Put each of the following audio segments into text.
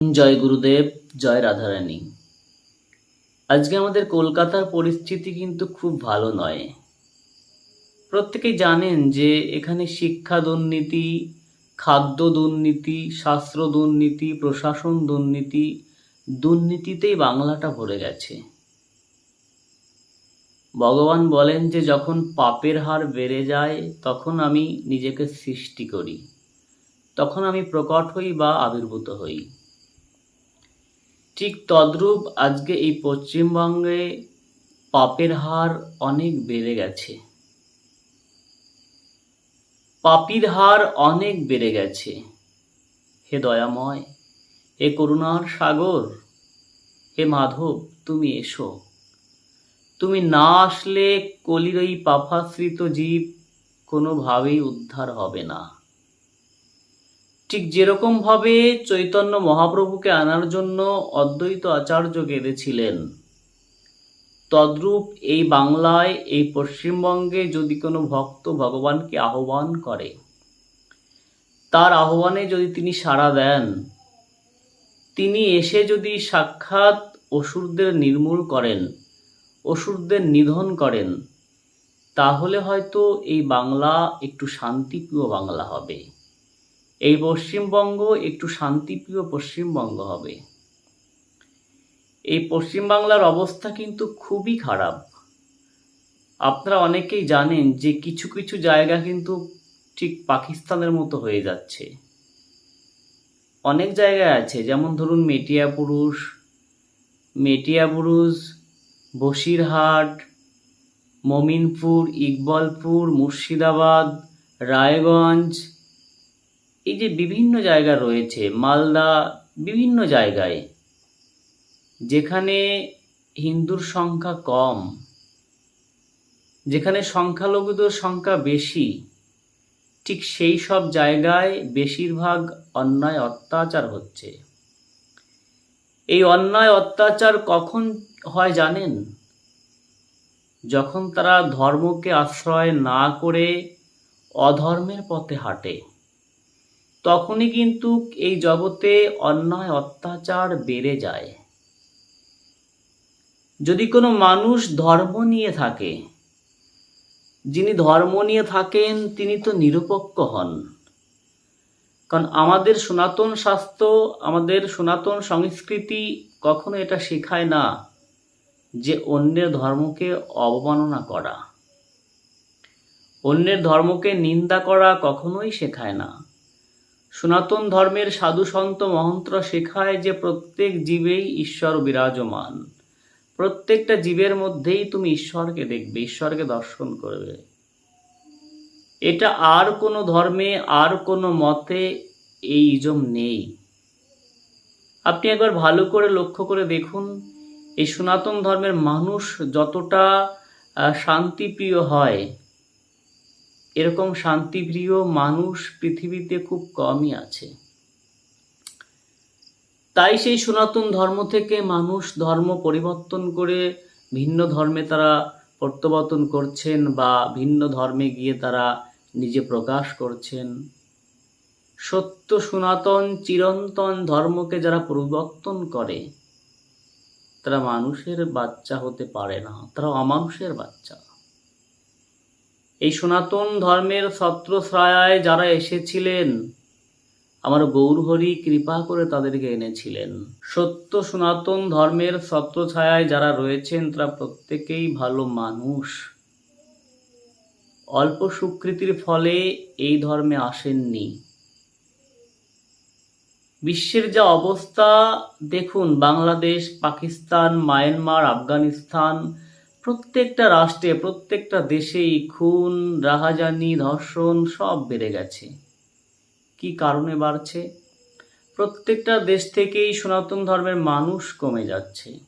জয় গুরুদেব, জয় রাধারানী। আজকে আমাদের কলকাতার পরিস্থিতি কিন্তু খুব ভালো নয়। প্রত্যেকেই জানেন যে এখানে শিক্ষা দুর্নীতি, খাদ্য দুর্নীতি, শাস্ত্র দুর্নীতি, প্রশাসন দুর্নীতি, দুর্নীতিতেই বাংলাটা ভরে গেছে। ভগবান বলেন যে যখন পাপের হার বেড়ে যায়, তখন আমি নিজেকে সৃষ্টি করি। তখন আমি প্রকট হই বা আবির্ভূত হই। ঠিক তদ্রূপ আজকে এই পশ্চিমবঙ্গে পাপের হার অনেক বেড়ে গেছে। পাপির হার অনেক বেড়ে গেছে। হে দয়াময়, হে করুণার সাগর, হে মাধব, তুমি এসো। তুমি না আসলে কলির ওই পাপাশ্রিত জীব কোনোভাবেই উদ্ধার হবে না। ঠিক যেরকম ভাবে চৈতন্য মহাপ্রভুকে আনার জন্য অদ্বৈত আচার্য কেঁদেছিলেন তদ্রূপ এই বাংলায়, এই পশ্চিমবঙ্গে যদি কোনো ভক্ত ভগবানকে আহ্বান করে, তার আহ্বানে যদি তিনি সাড়া দেন, তিনি এসে যদি সাক্ষাৎ অসুরদের নির্মূল করেন, অসুরদের নিধন করেন, তাহলে হয়তো এই বাংলা একটু শান্তিপ্রিয় বাংলা হবে। এই পশ্চিমবঙ্গ একটু শান্তিপ্রিয় পশ্চিমবঙ্গ হবে। এই পশ্চিমবাংলার অবস্থা কিন্তু খুবই খারাপ। আপনারা অনেকেই জানেন যে কিছু কিছু জায়গা কিন্তু ঠিক পাকিস্তানের মতো হয়ে যাচ্ছে। অনেক জায়গায় আছে, যেমন ধরুন মেটিয়া পুরুষ মেটিয়া পুরুষ, বসিরহাট, মমিনপুর, ইকবলপুর, মুর্শিদাবাদ, রায়গঞ্জ এই যে বিভিন্ন জায়গা রয়েছে, মালদা বিভিন্ন জায়গায়, যেখানে হিন্দুর সংখ্যা কম, যেখানে সংখ্যালঘুদের সংখ্যা বেশি, ঠিক সেই সব জায়গায় বেশিরভাগ অন্যায় অত্যাচার হচ্ছে। এই অন্যায় অত্যাচার কখন হয় জানেন? যখন তারা ধর্মকে আশ্রয় না করে অধর্মের পথে হাঁটে। তখনই কিন্তু এই জগতে অন্যায়, অত্যাচার বেড়ে যায়। যদি কোনো মানুষ ধর্ম নিয়ে থাকে, যিনি ধর্ম নিয়ে থাকেন, তিনি তো নিরপেক্ষ হন। কারণ আমাদের সনাতন শাস্ত্র, আমাদের সনাতন সংস্কৃতি কখনো এটা শেখায় না যে অন্যের ধর্মকে অবমাননা করা। অন্যের ধর্মকে নিন্দা করা কখনোই শেখায় না। সনাতন ধর্মের সাধু সন্ত মহন্ত্র শেখায় যে প্রত্যেক জীবেই ঈশ্বর বিরাজমান। প্রত্যেকটা জীবের মধ্যেই তুমি ঈশ্বরকে দেখবে, ঈশ্বরকে দর্শন করবে। এটা আর কোনো ধর্মে, আর কোনো মতে এই ইজম নেই। আপনি একবার ভালো করে লক্ষ্য করে দেখুন, এই সনাতন ধর্মের মানুষ যতটা শান্তিপ্রিয় হয় এরকম শান্তিপ্রিয় মানুষ পৃথিবীতে খুব কমই আছে। তাই সেই সনাতন ধর্ম থেকে মানুষ ধর্ম পরিবর্তন করে ভিন্ন ধর্মে তারা প্রত্যাবর্তন করছেন বা ভিন্ন ধর্মে গিয়ে তারা নিজে প্রকাশ করছেন। সত্য সনাতন চিরন্তন ধর্মকে যারা পরিবর্তন করে, তারা মানুষের বাচ্চা হতে পারে না, তারা অমানুষের বাচ্চা। এই সনাতন ধর্মের ছত্রছায়ায় যারা এসেছিলেন, আমার গৌরহরি কৃপা করে তাদেরকে এনেছিলেন। সত্য সনাতন ধর্মের ছত্রছায়ায় যারা রয়েছেন, তারা প্রত্যেকেই ভালো মানুষ। অল্প স্বীকৃতির ফলে এই ধর্মে আসেননি। বিশ্বের যা অবস্থা, দেখুন, বাংলাদেশ, পাকিস্তান, মায়ানমার, আফগানিস্তান প্রত্যেকটা রাষ্ট্রে, প্রত্যেকটা দেশেই খুন, রাহাজানি, ধর্ষণ সব বেড়ে গেছে। কি কারণে বাড়ছে? প্রত্যেকটা দেশ থেকেই সনাতন ধর্মের মানুষ কমে যাচ্ছে।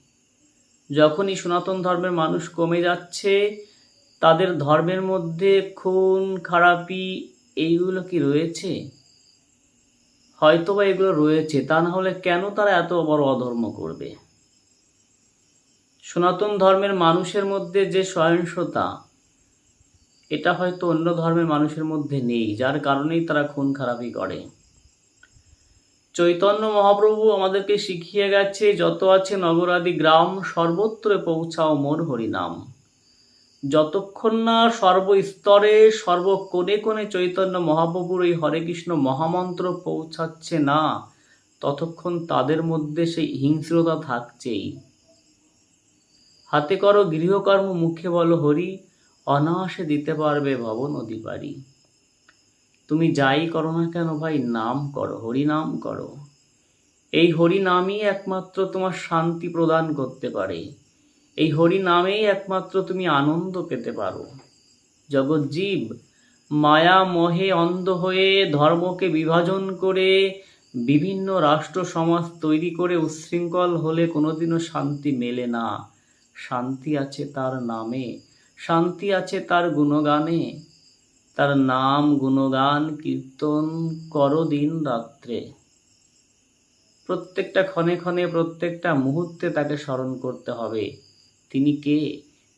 যখনই সনাতন ধর্মের মানুষ কমে যাচ্ছে, তাদের ধর্মের মধ্যে খুন, খারাপি এইগুলো কি রয়েছে? হয়তো বা এগুলো রয়েছে, তা না হলে কেন তারা এত বড় অধর্ম করবে? সনাতন ধর্মের মানুষের মধ্যে যে সহিংসতা, এটা হয়তো অন্য ধর্মের মানুষের মধ্যে নেই, যার কারণেই তারা খুন খারাপি করে। চৈতন্য মহাপ্রভু আমাদেরকে শিখিয়ে গেছে, যত আছে নগরাদি গ্রাম, সর্বত্র পৌঁছাও মোর হরিনাম। যতক্ষণ না সর্বস্তরে, সর্বকোণে কোণে চৈতন্য মহাপ্রভুর এই হরে কৃষ্ণ মহামন্ত্র পৌঁছাচ্ছে না, ততক্ষণ তাদের মধ্যে সেই হিংস্রতা থাকছেই। হাতে করো গৃহকর্ম, মুখে বলো হরি, অনায়াসে দিতে পারবে ভবন পারি তুমি যাই করো না কেন ভাই, নাম করো হরি নাম করো। এই হরি নামই একমাত্র তোমার শান্তি প্রদান করতে পারে। এই হরি নামেই একমাত্র তুমি আনন্দ পেতে পারো। জগজ্জীব জীব, মায়া মোহে অন্ধ হয়ে ধর্মকে বিভাজন করে বিভিন্ন রাষ্ট্র সমাজ তৈরি করে উচ্ছৃঙ্খল হলে কোনোদিনও শান্তি মেলে না। শান্তি আছে তার নামে, শান্তি আছে তার গুণগানে। তার নাম, গুণগান, কীর্তন করো দিন রাত্রে। প্রত্যেকটা ক্ষণে ক্ষণে, প্রত্যেকটা মুহূর্তে তাকে স্মরণ করতে হবে। তিনি কে?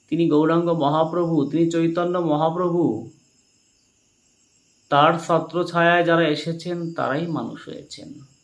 তিনি গৌরাঙ্গ মহাপ্রভু, তিনি চৈতন্য মহাপ্রভু। তার ছত্রছায়ায় যারা এসেছেন, তারাই মানুষ হয়েছেন।